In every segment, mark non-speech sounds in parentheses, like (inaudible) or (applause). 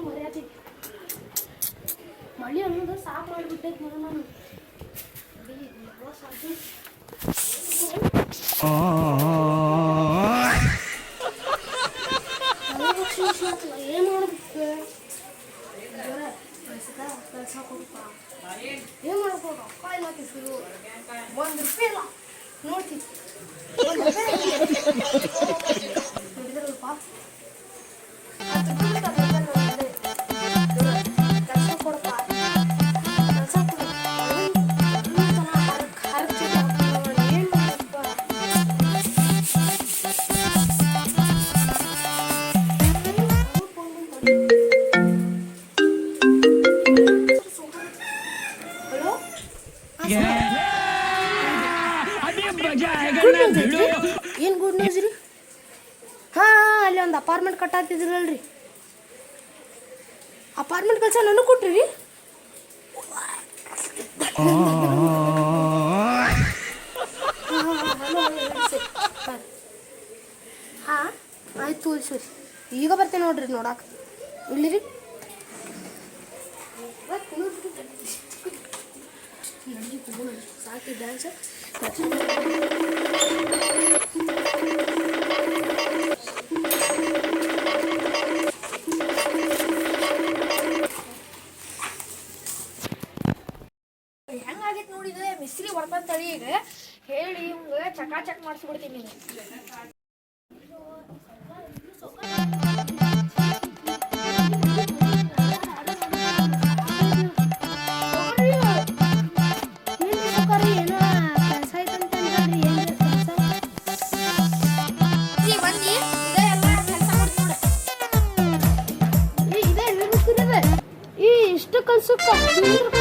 ಮರ್ಯಾದೆ ಮಳಿ ಅನ್ನೋದು ಸಾಕು ಮಾಡಿಬಿಟ್ಟೈತೆ ನಾನು ಯಾವ ಸಾಕು? ಏನ್ ಮಾಡ್ಬೇಕು ರೊಕ್ಕ ಇಲ್ಲ ಕಿಸಿರು ಒಂದ್ ರೂಪಾಯಿ ಇಲ್ಲ ನೋಡ್ತೀನಿ ಏನು ಗುಡ್ ನ್ಯೂಸ್ ರೀ? ಹಾಂ ಅಲ್ಲಿ ಒಂದು ಅಪಾರ್ಟ್ಮೆಂಟ್ ಕಟ್ಟಾತಿದ್ರಲ್ರಿ ಅಪಾರ್ಟ್ಮೆಂಟ್ ಕೆಲಸ ನನಗೆ ಕೊಟ್ರಿ ರೀ? ಹಾಂ ಆಯ್ತು ಸರಿ. ಈಗ ಬರ್ತೇನೆ ನೋಡ್ರಿ ನೋಡಕ್ಕೆ ಇಲ್ಲಿ ರೀ. ಸಾಕಿ ಡ್ಯಾನ್ಸ್ ಹೆಂಗಾಗೈತೆ ನೋಡಿದ್ರೆ ಮಿಸ್ತ್ರಿ ಹೊಡ್ಕೊಂತಾಳಿ ಈಗ. ಹೇಳಿ ಇವಂಗ ಚಕಾಚಕ್ ಮಾಡಿಸ್ಬಿಡ್ತೀನಿ. 走 (laughs)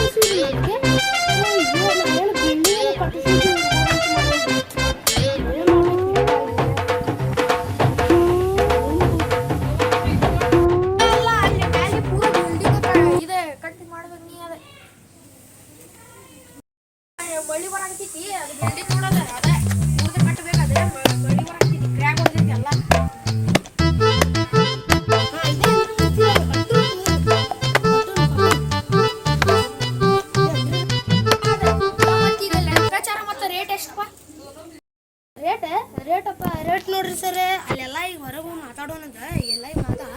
ಅಲ್ಲೆಲ್ಲ ಈಗ ಹೊರಗೆ ಹೋಗಿ ಮಾತಾಡೋಣಂತ ಎಲ್ಲ ಈಗ ಮಾತಾ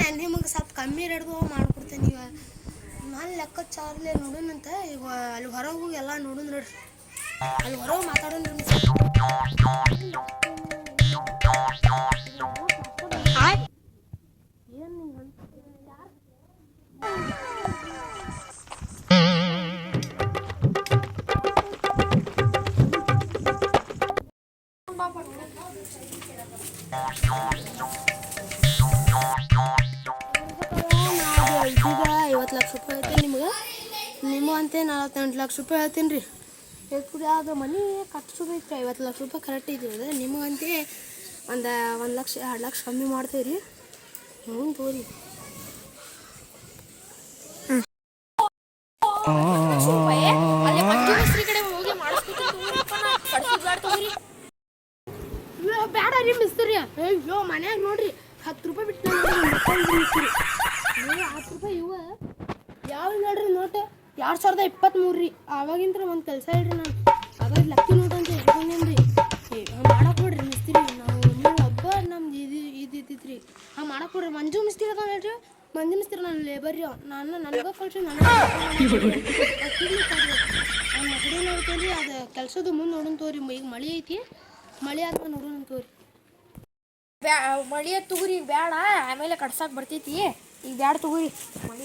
ನಾನು ನಿಮಗೆ ಸ್ವಲ್ಪ ಕಮ್ಮಿ ರೇಟ್ದು ಮಾಡ್ಕೊಡ್ತೇನೆ ಈಗ. ನಾನು ಲೆಕ್ಕಾಚಾರಲೆ ನೋಡೋಣಂತ ಈಗ ಅಲ್ಲಿ ಹೊರಗೆ ಹೋಗಿ ಎಲ್ಲ ನೋಡೋಣ ನೋಡ್ರಿ. ಅಲ್ಲಿ ಹೊರಗೆ ಮಾತಾಡೋಣ ಈಗ ಐವತ್ತು ಲಕ್ಷ ರೂಪಾಯಿ ಹೇಳ್ತೀನಿ ನಿಮ್ಗೆ? ನಿಮಗಂತೆ ನಲವತ್ತೆಂಟು ಲಕ್ಷ ರೂಪಾಯಿ ಹೇಳ್ತೀನಿ ರೀ. ಹೇಳ್ಕೊಡಿ ಅದು ಮನೆ ಕಟ್ಸೋದೈತೆ ಐವತ್ತು ಲಕ್ಷ ರೂಪಾಯಿ ಕರೆಕ್ಟ್ ಇದೆ ಅದು? ನಿಮಗಂತೆ ಒಂದು ಒಂದು ಲಕ್ಷ ಎರಡು ಲಕ್ಷ ಕಮ್ಮಿ ಮಾಡ್ತೀವಿ ರೀ. ಹ್ಞೂ ತೋರಿ. ಬೇಡ ರೀ ಮಿಸ್ತ್ರಿ ಅಯ್ಯೋ, ಮನ್ಯಾಗ ನೋಡ್ರಿ, ಹತ್ತು ರೂಪಾಯಿ ಬಿಟ್ಟು ಹತ್ತು ರೂಪಾಯಿ ಇವ? ಯಾವ ನೋಡ್ರಿ ನೋಟ? ಎರಡು ಸಾವಿರದ ಇಪ್ಪತ್ತ್ಮೂರು ರೀ ಆವಾಗಿಂತ್ರ ಒಂದು ಕೆಲಸ ಹೇಳ್ರಿ ನಾನು. ಅವಾಗ ಲಕ್ಕಿ ನೋಟ್ ಅಂತ ಇಟ್ಕೊಂಡೇನ್ರಿ ಮಾಡಕ್ಕೆ ನೋಡ್ರಿ ಮಿಸ್ತ್ರಿ. ನಾವು ಹಬ್ಬ ನಮ್ದು ಇದು ಇದು ಇದ್ದಿತ್ತು ರೀ ಹಾಂ ಮಾಡಕ್ಕೆ ನೋಡ್ರಿ ಮಂಜು ಮಿಸ್ತ್ರಿ ಅದ ಹೇಳ್ರಿ. ಮಂಜು ಮಿಸ್ತ್ರಿ ನಾನು ಲೇಬರ್ ರೀ ನಾನು, ನನಗೆ ಕಳ್ಸಿ ನಾನು ನೋಡಿ ನೋಡ್ತೇನೆ ಅದು ಕೆಲಸದ ಮುಂದೆ ನೋಡೋಣ ತೋರಿ. ಈಗ ಮಳೆ ಐತಿ. ಮಳೆ ಆದ್ಮೇಲೆ ನೋಡೋಣ ತೋರಿ. ಬ್ಯಾ ಮಳಿ ತಗೋರಿ ಬ್ಯಾಡ ಆಮೇಲೆ ಕಟ್ಸಕ್ಕೆ ಬರ್ತೈತಿ. ಈಗ ಬ್ಯಾಡ ತಗೋರಿ. ಮಳಿ